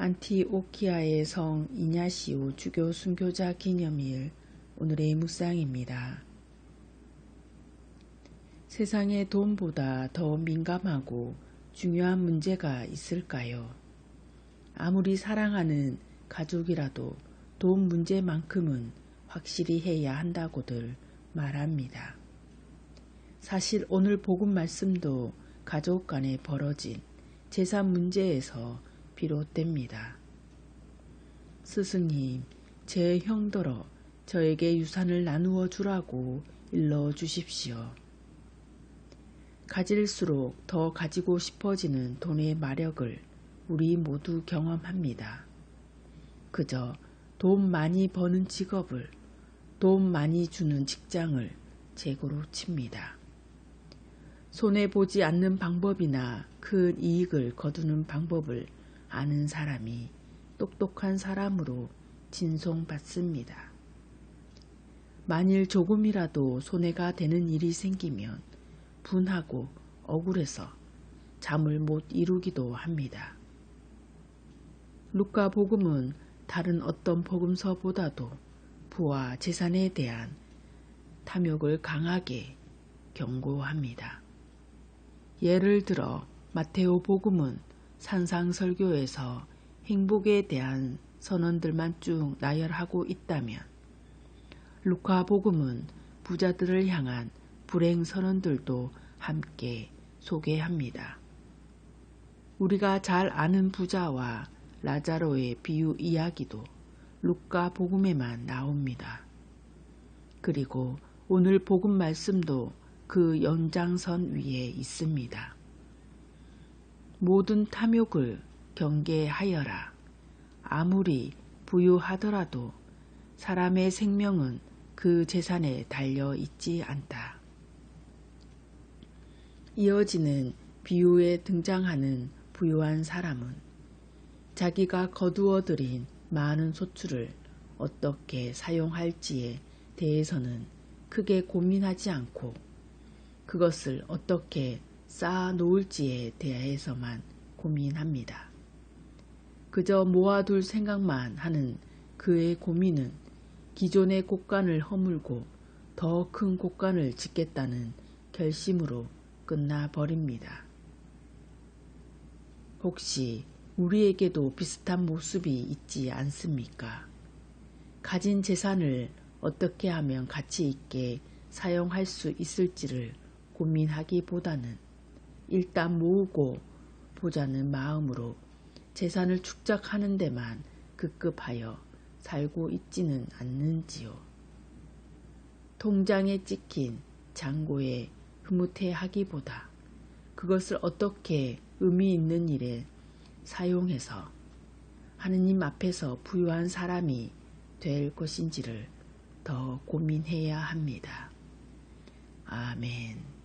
안티오키아의 성 이냐시오 주교 순교자 기념일 오늘의 묵상입니다. 세상에 돈보다 더 민감하고 중요한 문제가 있을까요? 아무리 사랑하는 가족이라도 돈 문제만큼은 확실히 해야 한다고들 말합니다. 사실 오늘 복음 말씀도 가족 간에 벌어진 재산 문제에서 비롯됩니다. 스승님, 제 형더러 저에게 유산을 나누어 주라고 일러 주십시오. 가질수록 더 가지고 싶어지는 돈의 마력을 우리 모두 경험합니다. 그저 돈 많이 버는 직업을, 돈 많이 주는 직장을 재고로 칩니다. 손해보지 않는 방법이나 큰 이익을 거두는 방법을 아는 사람이 똑똑한 사람으로 진송받습니다. 만일 조금이라도 손해가 되는 일이 생기면 분하고 억울해서 잠을 못 이루기도 합니다. 루카 복음은 다른 어떤 복음서보다도 부와 재산에 대한 탐욕을 강하게 경고합니다. 예를 들어 마테오 복음은 산상설교에서 행복에 대한 선언들만 쭉 나열하고 있다면 루카 복음은 부자들을 향한 불행 선언들도 함께 소개합니다. 우리가 잘 아는 부자와 라자로의 비유 이야기도 루카 복음에만 나옵니다. 그리고 오늘 복음 말씀도 그 연장선 위에 있습니다. 모든 탐욕을 경계하여라. 아무리 부유하더라도 사람의 생명은 그 재산에 달려 있지 않다. 이어지는 비유에 등장하는 부유한 사람은 자기가 거두어들인 많은 소출을 어떻게 사용할지에 대해서는 크게 고민하지 않고 그것을 어떻게 쌓아 놓을지에 대해서만 고민합니다. 그저 모아둘 생각만 하는 그의 고민은 기존의 곳간을 허물고 더 큰 곳간을 짓겠다는 결심으로 끝나버립니다. 혹시 우리에게도 비슷한 모습이 있지 않습니까? 가진 재산을 어떻게 하면 가치 있게 사용할 수 있을지를 고민하기보다는 일단 모으고 보자는 마음으로 재산을 축적하는 데만 급급하여 살고 있지는 않는지요. 통장에 찍힌 잔고에 흐뭇해하기보다 그것을 어떻게 의미 있는 일에 사용해서 하느님 앞에서 부유한 사람이 될 것인지를 더 고민해야 합니다. 아멘.